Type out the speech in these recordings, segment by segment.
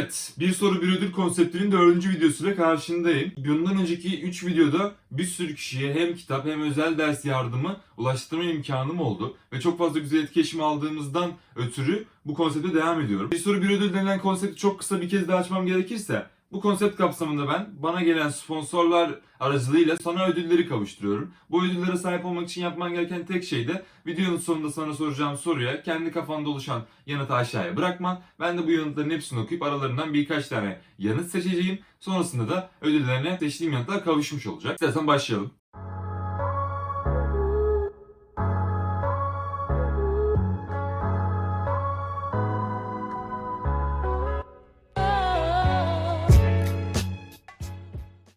Evet, bir soru bir ödül konseptinin dördüncü videosuyla karşındayım. Bundan önceki 3 videoda bir sürü kişiye hem kitap hem özel ders yardımı ulaştırma imkanım oldu. Ve çok fazla güzel etkileşim aldığımızdan ötürü bu konsepte devam ediyorum. Bir soru bir ödül denilen konsepti çok kısa bir kez daha açmam gerekirse bu konsept kapsamında ben bana gelen sponsorlar aracılığıyla sana ödülleri kavuşturuyorum. Bu ödüllere sahip olmak için yapman gereken tek şey de videonun sonunda sana soracağım soruya kendi kafanda oluşan yanıtı aşağıya bırakman. Ben de bu yanıtların hepsini okuyup aralarından birkaç tane yanıt seçeceğim. Sonrasında da ödüllerine seçtiğim yanıtlar kavuşmuş olacak. İstersen başlayalım.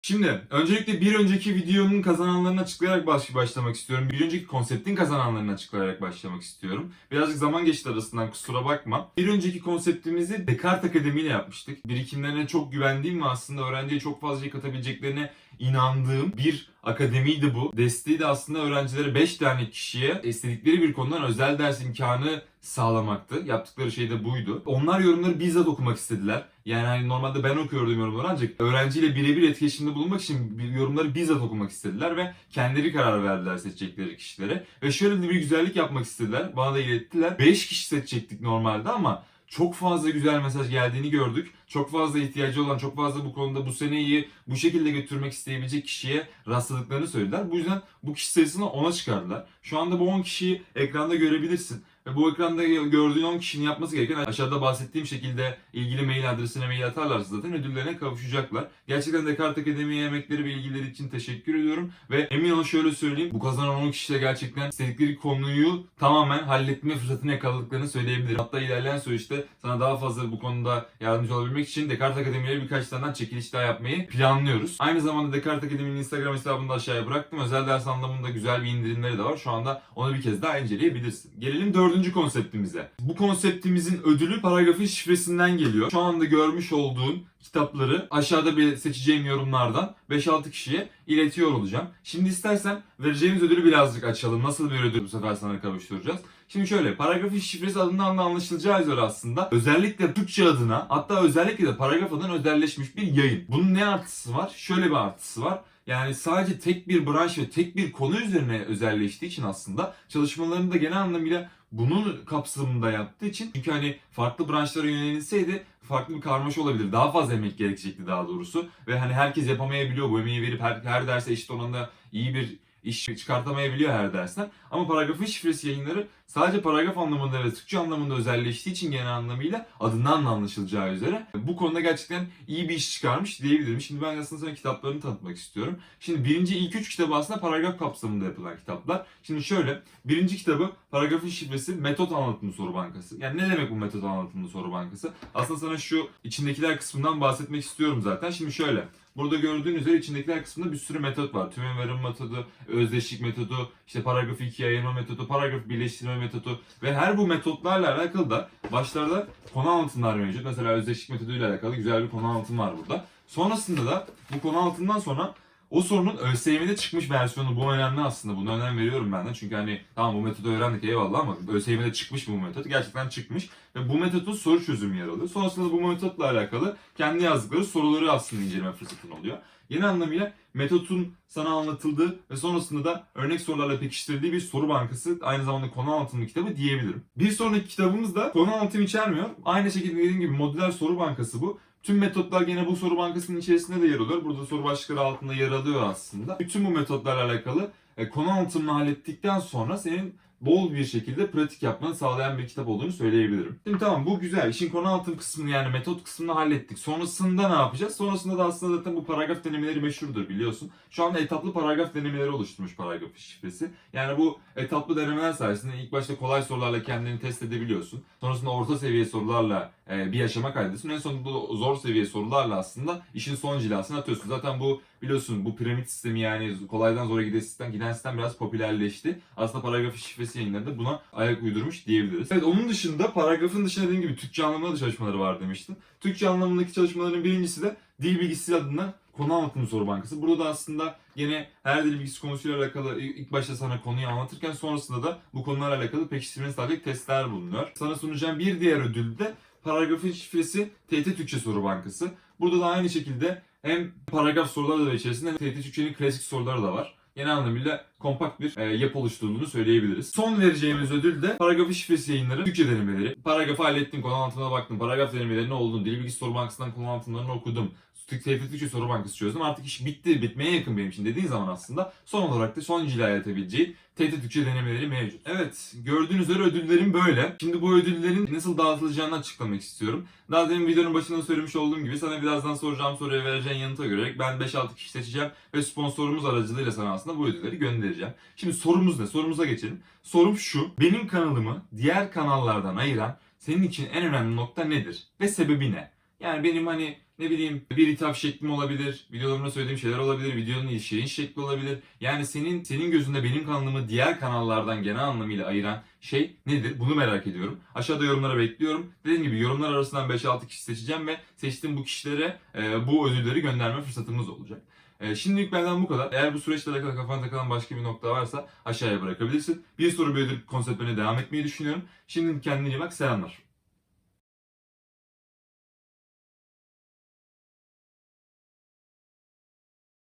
Şimdi öncelikle bir önceki videonun kazananlarını açıklayarak baş başlamak istiyorum. Bir önceki konseptin kazananlarını açıklayarak başlamak istiyorum. Birazcık zaman geçti arasından kusura bakma. Bir önceki konseptimizi Descartes Akademi ile yapmıştık. Birikimlerine çok güvendiğim ve aslında öğrenciye çok fazla şey katabileceklerine inandığım bir akademiydi bu. Desteği de aslında öğrencilere 5 tane kişiye istedikleri bir konudan özel ders imkanı sağlamaktı. Yaptıkları şey de buydu. Onlar yorumları bizzat okumak istediler. Yani hani normalde ben okuyordum yorumları ancak öğrenciyle birebir etkileşimde bulunmak için yorumları bizzat okumak istediler ve kendileri karar verdiler seçecekleri kişilere. Ve şöyle bir güzellik yapmak istediler. Bana da ilettiler. 5 kişi seçecektik normalde ama çok fazla güzel mesaj geldiğini gördük. Çok fazla ihtiyacı olan, çok fazla bu konuda bu seneyi bu şekilde götürmek isteyebilecek kişiye rastladıklarını söylediler. Bu yüzden bu kişi sayısını 10'a çıkardılar. Şu anda bu 10 kişiyi ekranda görebilirsin. Ve bu ekranda gördüğün 10 kişinin yapması gereken aşağıda bahsettiğim şekilde ilgili mail adresine mail atarlarsa zaten ödüllerine kavuşacaklar. Gerçekten Descartes Akademi'ye emekleri ve ilgileri için teşekkür ediyorum. Ve emin olun şöyle söyleyeyim. Bu kazanan 10 kişi de gerçekten istedikleri konuyu tamamen halletme fırsatını yakaladıklarını söyleyebilirim. Hatta ilerleyen süreçte sana daha fazla bu konuda yardımcı olabilmek için Descartes Akademi'ye birkaç tane çekiliş daha yapmayı planlıyoruz. Aynı zamanda Descartes Akademi'nin Instagram hesabını da aşağıya bıraktım. Özel ders anlamında güzel bir indirimleri de var. Şu anda onu bir kez daha inceleyebilirsin. Gelelim dördüncü konseptimize. Bu konseptimizin ödülü paragrafın şifresinden geliyor. Şu anda görmüş olduğun kitapları aşağıda bir seçeceğim yorumlardan 5-6 kişiye iletiyor olacağım. Şimdi istersen vereceğimiz ödülü birazcık açalım. Nasıl bir ödül bu sefer sana kavuşturacağız? Şimdi şöyle paragrafın şifresi adından da anlaşılacağı üzere aslında özellikle Türkçe adına hatta özellikle de paragraf adına özelleşmiş bir yayın. Bunun ne artısı var? Şöyle bir artısı var. Yani sadece tek bir branş ve tek bir konu üzerine özelleştiği için aslında çalışmalarını da genel anlamıyla bunun kapsamında yaptığı için çünkü hani farklı branşlara yönelilseydi farklı bir karmaşa olabilir. Daha fazla emek gerekecekti daha doğrusu. Ve hani herkes yapamayabiliyor bu emeği verip her, her derse eşit oranda iyi bir iş çıkartamayabiliyor her dersten. Ama paragrafın şifresi yayınları sadece paragraf anlamında ve Türkçe anlamında özelleştiği için genel anlamıyla adından da anlaşılacağı üzere bu konuda gerçekten iyi bir iş çıkarmış diyebilirim. Şimdi ben aslında sana kitaplarını tanıtmak istiyorum. Şimdi birinci ilk üç kitabı aslında paragraf kapsamında yapılan kitaplar. Şimdi şöyle birinci kitabı paragrafın şifresi metot anlatımlı soru bankası. Yani ne demek bu metot anlatımlı soru bankası? Aslında sana şu içindekiler kısmından bahsetmek istiyorum zaten. Şimdi şöyle Burada gördüğün üzere içindekiler kısmında bir sürü metot var. Tümün verim metodu, özdeşlik metodu, işte paragrafı ikiye ayırma metodu, paragrafı birleştirme metodu ve her bu metotlarla alakalı da başlarda konu anlatımlar mevcut. Mesela özdeşlik metoduyla alakalı güzel bir konu anlatım var burada. Sonrasında da bu konu anlatımdan sonra o sorunun ÖSYM'de çıkmış versiyonu bu önemli aslında. Buna önem veriyorum ben de. Çünkü hani tamam bu metodu öğrendik eyvallah ama ÖSYM'de çıkmış bu metot. Gerçekten çıkmış. Ve bu metodun soru çözümü yer alıyor. Sonrasında bu metotla alakalı kendi yazdıkları soruları aslında inceleme fırsatın oluyor. Yeni anlamıyla metotun sana anlatıldığı ve sonrasında da örnek sorularla pekiştirildiği bir soru bankası aynı zamanda konu anlatımlı kitabı diyebilirim. Bir sonraki kitabımız da konu anlatım içermiyor. Aynı şekilde dediğim gibi modüler soru bankası bu. Tüm metotlar gene bu soru bankasının içerisinde de yer alıyor. Burada soru başlıkları altında yer alıyor aslında. Bütün bu metotlarla alakalı e, konu anlatımını hallettikten sonra senin bol bir şekilde pratik yapmanı sağlayan bir kitap olduğunu söyleyebilirim. Şimdi tamam bu güzel. İşin konu anlatım kısmını yani metot kısmını hallettik. Sonrasında ne yapacağız? Sonrasında da aslında zaten bu paragraf denemeleri meşhurdur biliyorsun. Şu anda etaplı paragraf denemeleri oluşturmuş paragraf şifresi. Yani bu etaplı denemeler sayesinde ilk başta kolay sorularla kendini test edebiliyorsun. Sonrasında orta seviye sorularla e, bir aşama kaydediyorsun. En sonunda da zor seviye sorularla aslında işin son cilasını atıyorsun. Zaten bu biliyorsun bu piramit sistemi yani kolaydan zora giden sistem, giden sistem biraz popülerleşti. Aslında paragraf şifresi yayınları da buna ayak uydurmuş diyebiliriz. Evet onun dışında paragrafın dışında dediğim gibi Türkçe anlamında da çalışmaları var demiştim. Türkçe anlamındaki çalışmaların birincisi de dil bilgisi adına konu anlatımı soru bankası. Burada da aslında yine her dil bilgisi konusuyla alakalı ilk başta sana konuyu anlatırken sonrasında da bu konularla alakalı pekiştirmeni sağlayacak testler bulunuyor. Sana sunacağım bir diğer ödül de paragrafın şifresi TT Türkçe Soru Bankası. Burada da aynı şekilde hem paragraf soruları da içerisinde hem TT Türkçe'nin klasik soruları da var. Genel anlamıyla kompakt bir e, yapı oluşturduğunu söyleyebiliriz. Son vereceğimiz ödül de paragrafı şifresi yayınları Türkçe denemeleri. Paragrafı hallettim, konu anlatımına baktım, paragraf denemeleri ne olduğunu, dil bilgisi soru bankasından konu anlatımlarını okudum. TRT Türkçe Soru Bankası çözdüm. Artık iş bitti, bitmeye yakın benim için dediğin zaman aslında son olarak da son cilaya edebileceği TRT Türkçe denemeleri mevcut. Evet, gördüğünüz üzere ödüllerim böyle. Şimdi bu ödüllerin nasıl dağıtılacağını açıklamak istiyorum. Daha demin videonun başında söylemiş olduğum gibi sana birazdan soracağım soruya vereceğin yanıta göre ben 5-6 kişi seçeceğim ve sponsorumuz aracılığıyla sana aslında bu ödülleri göndereceğim. Şimdi sorumuz ne? Sorumuza geçelim. Sorum şu. Benim kanalımı diğer kanallardan ayıran senin için en önemli nokta nedir? Ve sebebi ne? Yani benim hani ne bileyim bir hitap şeklim olabilir, videolarımda söylediğim şeyler olabilir, videonun içeriğin şekli olabilir. Yani senin senin gözünde benim kanalımı diğer kanallardan genel anlamıyla ayıran şey nedir? Bunu merak ediyorum. Aşağıda yorumlara bekliyorum. Dediğim gibi yorumlar arasından 5-6 kişi seçeceğim ve seçtiğim bu kişilere e, bu ödülleri gönderme fırsatımız olacak. E, şimdilik benden bu kadar. Eğer bu süreçle alakalı kafana takılan başka bir nokta varsa aşağıya bırakabilirsin. Bir soru bir ödül konseptine devam etmeyi düşünüyorum. Şimdilik kendine iyi bak. Selamlar.